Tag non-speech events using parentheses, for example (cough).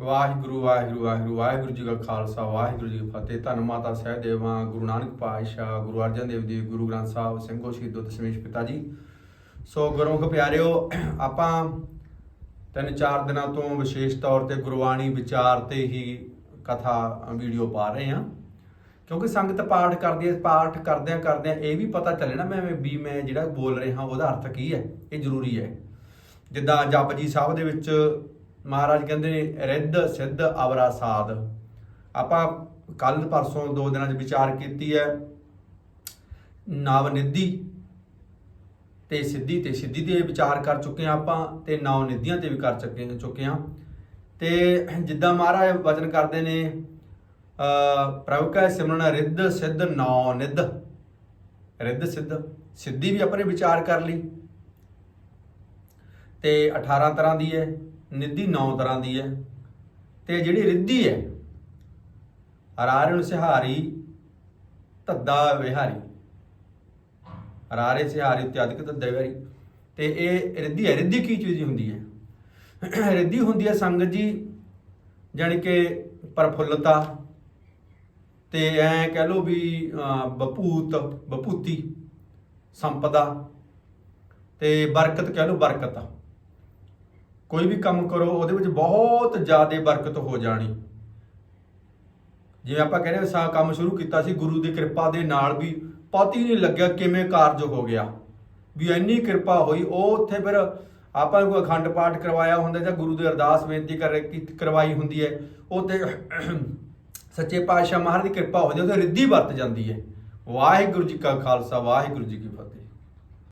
ਵਾਹਿਗੁਰੂ ਵਾਹਿਗੁਰੂ ਵਾਹਿਗੁਰੂ ਵਾਹਿਗੁਰੂ ਜੀ ਕਾ ਖਾਲਸਾ, ਵਾਹਿਗੁਰੂ ਜੀ ਕੀ ਫਤਿਹ। ਧੰਨ ਮਾਤਾ ਸਹਿਦੇਵਾਂ, ਗੁਰੂ ਨਾਨਕ ਪਾਤਸ਼ਾਹ, ਗੁਰੂ ਅਰਜਨ ਦੇਵ ਜੀ, ਗੁਰੂ ਗ੍ਰੰਥ ਸਾਹਿਬ, ਸਿੰਘੋ ਸ਼ਹੀਦੋ ਦਸ਼ਮੇਸ਼ ਪਿਤਾ ਜੀ। ਸੋ ਗੁਰਮੁਖ ਪਿਆਰਿਓ, ਆਪਾਂ ਤਿੰਨ ਚਾਰ ਦਿਨਾਂ ਤੋਂ ਵਿਸ਼ੇਸ਼ ਤੌਰ ਤੇ ਗੁਰਬਾਣੀ ਵਿਚਾਰ ਤੇ ਹੀ ਕਥਾ, ਵੀਡੀਓ ਪਾ ਰਹੇ ਹਾਂ। ਕਿਉਂਕਿ ਸੰਗਤ ਪਾਠ ਕਰਦੀ ਹੈ, ਪਾਠ ਕਰਦਿਆਂ ਕਰਦਿਆਂ ਇਹ ਵੀ ਪਤਾ ਚੱਲੇ ਨਾ ਮੈਂ ਵੀ ਮੈਂ ਜਿਹੜਾ ਬੋਲ ਰਿਹਾ ਉਹਦਾ ਅਰਥ ਕੀ ਹੈ? ਇਹ ਜ਼ਰੂਰੀ ਹੈ। ਜਿੱਦਾਂ ਜਪਜੀ ਸਾਹਿਬ ਦੇ ਵਿੱਚ ਮਹਾਰਾਜ ਕਹਿੰਦੇ ਨੇ ਰਿੱਧ ਸਿੱਧ ਅਵਰਾ ਸਾਧ। ਆਪਾਂ ਕੱਲ ਪਰਸੋਂ ਦੋ ਦਿਨਾਂ 'ਚ ਵਿਚਾਰ ਕੀਤੀ ਹੈ। ਨਵਨਿਧੀ ਤੇ ਸਿੱਧੀ ਤੇ ਸਿੱਧੀ ਤੇ ਵਿਚਾਰ ਕਰ ਚੁੱਕੇ ਹਾਂ ਆਪਾਂ ਤੇ ਨਵਨਿਧੀਆਂ ਤੇ ਵੀ ਕਰ ਚੁੱਕੇ ਚੁੱਕੇ ਹਾਂ। ਤੇ ਜਿੱਦਾਂ ਮਹਾਰਾਜ ਵਚਨ ਕਰਦੇ ਨੇ ਪ੍ਰਭੂ ਕਾ ਸਿਮਰਨ ਰਿੱਧ ਸਿੱਧ ਨੌ ਨਿੱਧ ਰਿੱਧ ਸਿੱਧ, ਸਿੱਧੀ ਵੀ ਆਪਣੇ ਵਿਚਾਰ ਕਰ ਲਈ। ਤੇ 18 ਤਰ੍ਹਾਂ ਦੀ ਹੈ। ਨਿੱਧੀ 9 ਤਰ੍ਹਾਂ ਦੀ ਹੈ ਤੇ ਜਿਹੜੀ ਰਿੱਧੀ ਹੈ ਹਰਾਰਨ ਸਿਹਾਰੀ ਧੱਦਾ ਵਿਹਾਰੀ। ਹਰਾਰੇ ਸਿਹਾਰੀ ਇਤਿਆਦਿਕ ਧੱਦਾ ਵਿਹਾਰੀ। ਤੇ ਇਹ ਰਿੱਧੀ ਹੈ ਰਿੱਧੀ ਕੀ ਚੀਜ਼ ਹੁੰਦੀ ਹੈ? ਰਿੱਧੀ ਹੁੰਦੀ ਹੈ ਸੰਗਤ ਜੀ ਜਾਣੀ ਕਿ ਪ੍ਰਫੁੱਲਤਾ ਤੇ ਐ ਕਹਿ ਲੋ ਵੀ ਅਹ, ਬਪੂਤ ਬਪੂਤੀ ਸੰਪਦਾ ਤੇ ਬਰਕਤ ਕਹਿ ਲੋ ਬਰਕਤ। ਕੋਈ ਵੀ ਕੰਮ ਕਰੋ, ਉਹਦੇ ਵਿੱਚ ਬਹੁਤ ਜ਼ਿਆਦਾ ਬਰਕਤ ਹੋ ਜਾਣੀ। ਜਿਵੇਂ ਆਪਾਂ ਕਹਿੰਦੇ ਸਾ ਕੰਮ ਸ਼ੁਰੂ ਕੀਤਾ ਸੀ, ਗੁਰੂ ਦੀ ਕਿਰਪਾ ਦੇ ਨਾਲ ਵੀ ਪਤਾ ਹੀ ਨਹੀਂ ਲੱਗਿਆ ਕਿਵੇਂ ਕਾਰਜ ਹੋ ਗਿਆ। ਵੀ ਇੰਨੀ ਕਿਰਪਾ ਹੋਈ, ਉਹ ਉੱਥੇ ਫਿਰ ਆਪਾਂ ਨੂੰ ਕੋਈ ਅਖੰਡ ਪਾਠ ਕਰਵਾਇਆ ਹੁੰਦਾ ਜਾਂ ਗੁਰੂ ਦੀ ਅਰਦਾਸ ਬੇਨਤੀ ਕਰ ਕਰਵਾਈ ਹੁੰਦੀ ਹੈ, ਉਹ ਤੇ (clears throat) ਸੱਚੇ ਪਾਤਸ਼ਾਹ ਮਹਾਰਾਜ ਦੀ ਕਿਰਪਾ ਹੋ ਜਾਂਦੀ ਹੈ ਤੇ ਰਿੱਧੀ ਵਰਤ ਜਾਂਦੀ ਹੈ। ਵਾਹਿਗੁਰੂ ਜੀ ਕਾ ਖਾਲਸਾ, ਵਾਹਿਗੁਰੂ ਜੀ ਕੀ ਫਤਿਹ।